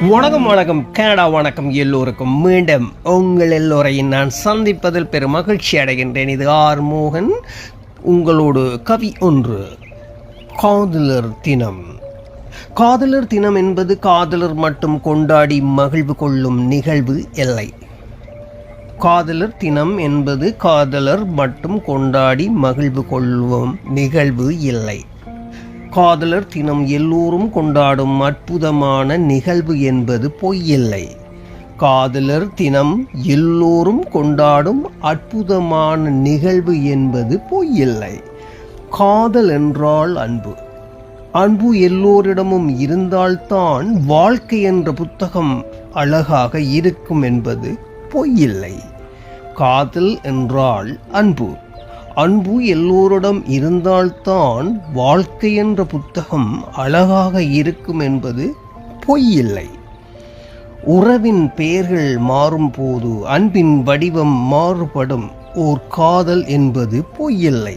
வணக்கம் வணக்கம். கனடா வணக்கம் எல்லோருக்கும். மீண்டும் உங்கள் எல்லோரையும் நான் சந்திப்பதில் பெரும் மகிழ்ச்சி அடைகின்றேன். இது ஆர் மோகன் உங்களோடு கவி ஒன்று காதலர் தினம். காதலர் தினம் என்பது காதலர் மட்டும் கொண்டாடி மகிழ்வு கொள்ளும் நிகழ்வு இல்லை. காதலர் தினம் என்பது காதலர் மட்டும் கொண்டாடி மகிழ்வு கொள்ளும் நிகழ்வு இல்லை. காதலர் தினம் எல்லோரும் கொண்டாடும் அற்புதமான நிகழ்வு என்பது பொய்யில்லை. காதலர் தினம் எல்லோரும் கொண்டாடும் அற்புதமான நிகழ்வு என்பது பொய்யில்லை. காதல் என்றால் அன்பு. அன்பு எல்லோரிடமும் இருந்தால்தான் வாழ்க்கை என்ற புத்தகம் அழகாக இருக்கும் என்பது பொய்யில்லை. காதல் என்றால் அன்பு. அன்பு எல்லோரிடம் இருந்தால்தான் வாழ்க்கை என்ற புத்தகம் அழகாக இருக்கும் என்பது பொய்யில்லை உறவின் பெயர்கள் மாறும்போது அன்பின் வடிவம் மாறுபடும் ஓர் காதல் என்பது பொய்யில்லை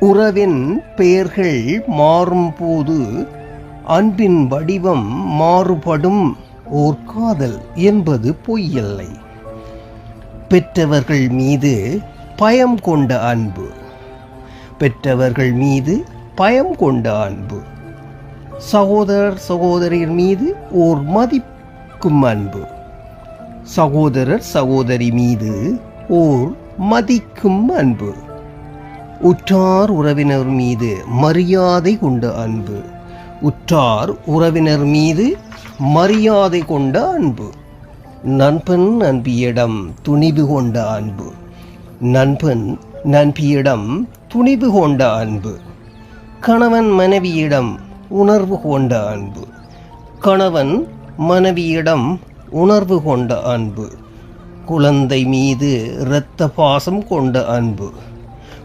உறவின் பெயர்கள் மாறும்போது அன்பின் வடிவம் மாறுபடும் ஓர் காதல் என்பது பொய்யில்லை பெற்றவர்கள் மீது பயம் கொண்ட அன்பு. பெற்றவர்கள் மீது பயம் கொண்ட அன்பு. சகோதரர் சகோதரியர் மீது ஓர் மதிக்கும் அன்பு. சகோதரர் சகோதரி மீது ஓர் மதிக்கும் அன்பு. உற்றார் உறவினர் மீது மரியாதை கொண்ட அன்பு. உற்றார் உறவினர் மீது மரியாதை கொண்ட அன்பு. நண்பன் நண்பியிடம் துணிவு கொண்ட அன்பு. நண்பன் நண்பியிடம் துணிவு கொண்ட அன்பு. கணவன் மனைவியிடம் உணர்வு கொண்ட அன்பு. கணவன் மனைவியிடம் உணர்வு கொண்ட அன்பு. குழந்தை மீது இரத்த பாசம் கொண்ட அன்பு.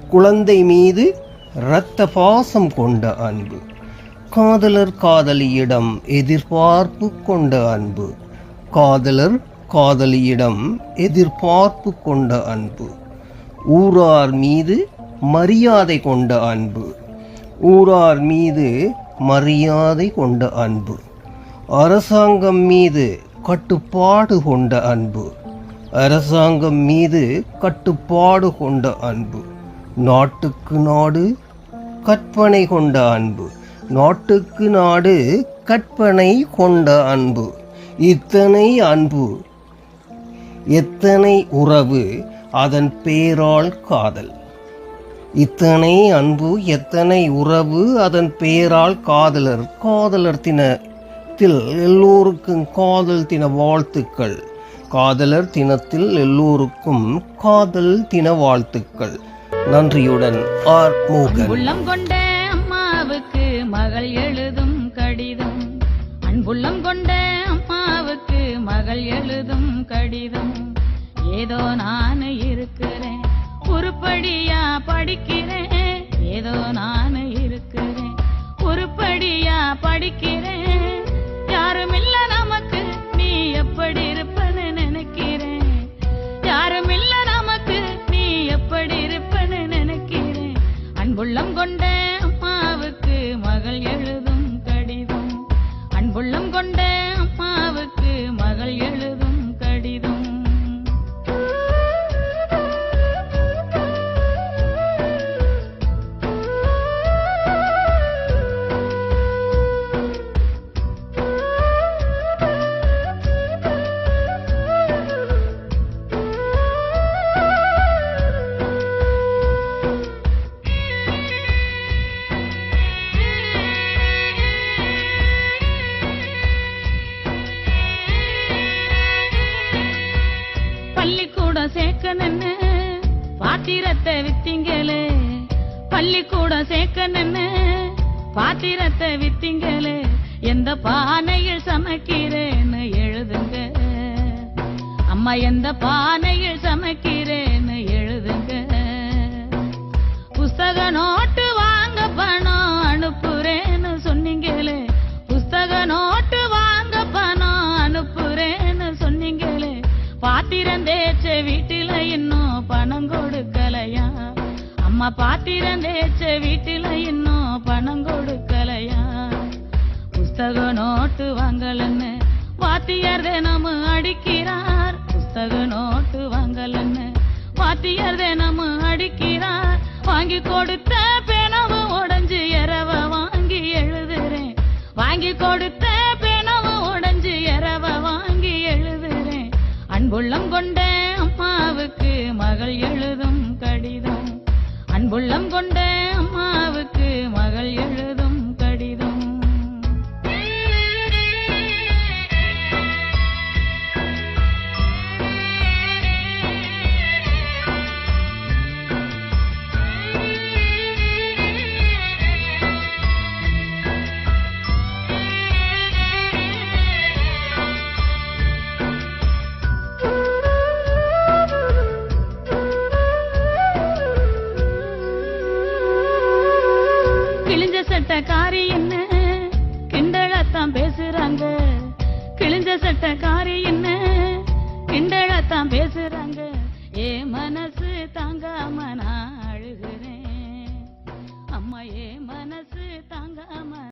குழந்தை மீது இரத்த பாசம் கொண்ட அன்பு. காதலர் காதலியிடம் எதிர்பார்ப்பு கொண்ட அன்பு. காதலர் காதலியிடம் எதிர்பார்ப்பு கொண்ட அன்பு. ஊரார் மீது மரியாதை கொண்ட அன்பு. ஊரார் மீது மரியாதை கொண்ட அன்பு. அரசாங்கம் மீது கட்டுப்பாடு கொண்ட அன்பு. அரசாங்கம் மீது கட்டுப்பாடு கொண்ட அன்பு. நாட்டுக்கு நாடு கற்பனை கொண்ட அன்பு. நாட்டுக்கு நாடு கற்பனை கொண்ட அன்பு. இத்தனை அன்பு எத்தனை உறவு அதன் பேரால் காதல். இத்தனை அன்பு எத்தனை உறவு அதன் பேரால் காதலர் காதலர் தினத்தில் எல்லோருக்கும் காதல் தின வாழ்த்துக்கள். காதலர் தினத்தில் எல்லோருக்கும் காதல் தின வாழ்த்துக்கள். நன்றியுடன் ஆர். மோகன். உள்ளம் கொண்ட அம்மாவுக்கு மகள் எழுதும் கடிதம். அன்புள்ளம் கொண்ட அம்மாவுக்கு மகள் எழுதும் கடிதம். ஏதோ நான் இருக்கிறேன். உருப்படியா படிக்கிறேன். ஏதோ நான் இருக்கிறேன். உருப்படியா படிக்கிறேன். யாரும் இல்ல நமக்கு நீ எப்படி இருப்பன்னு நினைக்கிறேன். யாரும் இல்ல நமக்கு நீ எப்படி இருப்பன்னு நினைக்கிறேன். அன்புள்ளம் கொண்ட பள்ளிக்கூடம் சேர்க்கணுன்னு பாத்திரத்தை வித்தீங்களே. பள்ளிக்கூடம் சேர்க்கணுன்னு பாத்திரத்தை வித்தீங்களே. எந்த பானையில் சமைக்கிறேன்னு எழுதுங்க. அம்மா எந்த பானையில் சமைக்கிறேன்? தேய்ச்ச வீட்டில இன்னும் பணம் கொடுக்கலையா? அம்மா பாத்திரம் தேய்ச்ச வீட்டுல இன்னும் பணம் கொடுக்கலையா? புஸ்தக நோட்டு வாங்கலன்னு வாத்தியார் தினமு அடிக்கிறார். புஸ்தக நோட்டு வாங்கலன்னு வாத்தியார் தினமு அடிக்கிறார். வாங்கி கொடுத்த பேனவு உடஞ்சு இரவ வாங்கி எழுதுறேன். வாங்கி கொடுத்த அன்புள்ளம் கொண்ட அம்மாவுக்கு மகள் எழுதும் கடிதம். அன்புள்ளம் கொண்ட கிழிஞ்ச சட்டக்காரி என்ன? கிண்டலத்தான் பேசுறாங்க. ஏ மனசு தாங்காம நான் அழுகிறேன். அம்மா ஏ மனசு தாங்காம